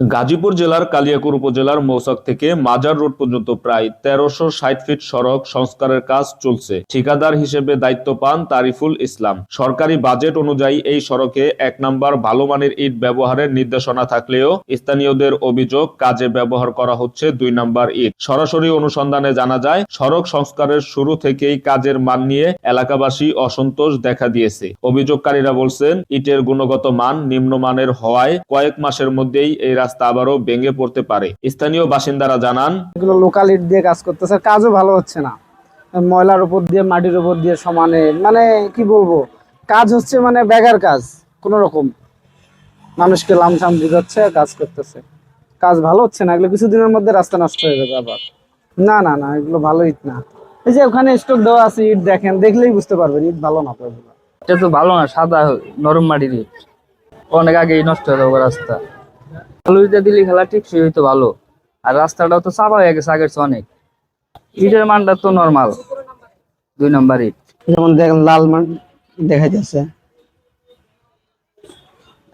গাজীপুর জেলার কালিয়াকুর উপজেলার মৌসাক থেকে মাজার রোড পর্যন্ত প্রায় তেরোশো ষাট ফিট সড়ক সংস্কারের কাজ চলছে। ঠিকাদার হিসেবে দায়িত্ব পান তারিফুল ইসলাম। সরকারি বাজেট অনুযায়ী এই সড়কে এক নম্বর ভালো মানের ইট ব্যবহারের নির্দেশনা থাকলেও স্থানীয়দের অভিযোগ, কাজে ব্যবহার করা হচ্ছে দুই নম্বর ইট। সরাসরি অনুসন্ধানে জানা যায়, সড়ক সংস্কারের শুরু থেকেই কাজের মান নিয়ে এলাকাবাসী অসন্তোষ দেখা দিয়েছে। অভিযোগকারীরা বলছেন, ইটের গুণগত মান নিম্নমানের হওয়ায় কয়েক মাসের মধ্যেই এই রাস্তা আবারও ভেঙে পড়তে পারে। স্থানীয় বাসিন্দারা জানান এগুলো লোকাল ইট দিয়ে কাজ করতেছে কাজও ভালো হচ্ছে না। ময়লার উপর দিয়ে মাটির উপর দিয়ে সমানে মানে কি বলব কাজ হচ্ছে মানে বেগার কাজ কোনো রকম। মানুষকে লামসাম বুঝাচ্ছে কাজ করতেছে। কাজ ভালো হচ্ছে না এগুলো কিছুদিনের মধ্যে রাস্তা নষ্ট হয়ে যাবে আবার। না না না এগুলো ভালো ইট না। এই যে ওখানে স্টক দেওয়া আছে ইট দেখেন দেখলেই বুঝতে পারবেন ইট ভালো না তো এটা তো ভালো না সাদা নরম মাটির ইট। অনেক আগেই নষ্ট হয়ে যাবে রাস্তা। আলু দিলে খেলা ঠিক সে হইতো ভালো। আর রাস্তাটাও তো চাপা হয়ে গেছে আগের অনেক। ইটের মানটা তো নর্মাল দুই নম্বর ইট। যেমন দেখেন লাল মাঠ দেখা যাচ্ছে।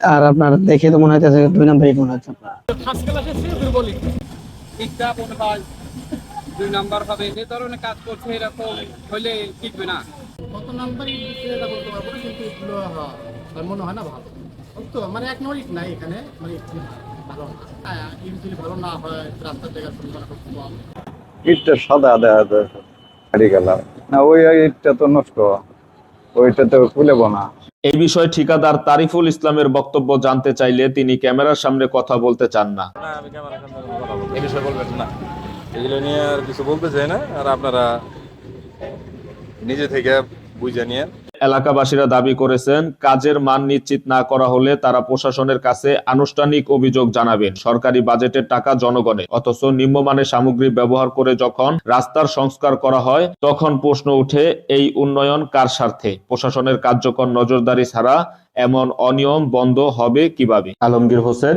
আর আপনার দেখে তো মনে হচ্ছে দুই নম্বর ইট মনে হচ্ছে মনে হয় দুই নাম্বার হবে যে ধরনের কাজ করছে এরকম হইলে টিকবে না। কত নাম্বারই এটা বলতে পারব কিন্তু এগুলো আমার মনে হয় না ভালো। তো মানে এক নম্বর ইট নাই এখানে মানে ভালো হ্যাঁ। ইট যদি ভালো না হয় রাস্তার জায়গা সুন্দর খুব কম। ইটটা সাদা দেখা যায় হারিয়ে গেল না ওই ইটটা তো নষ্ট। ওইটা তো খুলেব না। এই বিষয়ে ঠিকাদার তারিফুল ইসলামের বক্তব্য জানতে চাইলে তিনি ক্যামেরার সামনে কথা বলতে চান না। না আমি ক্যামেরা সামনে কথা বলব এই বিষয়ে বলবেন না। এগুলো নিয়ে আর কিছু বলতে চাই না। আর আপনারা নিজে থেকে বুঝে নিয়ে এলাকাবাসীরা দাবি করেছেন, কাজের মান নিশ্চিত না করা হলে তারা প্রশাসনের কাছে আনুষ্ঠানিক অভিযোগ জানাবেন। সরকারি বাজেটের টাকা জনগণের, অথচ নিম্নমানের সামগ্রী ব্যবহার করে যখন রাস্তার সংস্কার করা হয়, তখন প্রশ্ন উঠে এই উন্নয়ন কার স্বার্থে? প্রশাসনের কার্যকর নজরদারি ছাড়া এমন অনিয়ম বন্ধ হবে কীভাবে? আলমগীর হোসেন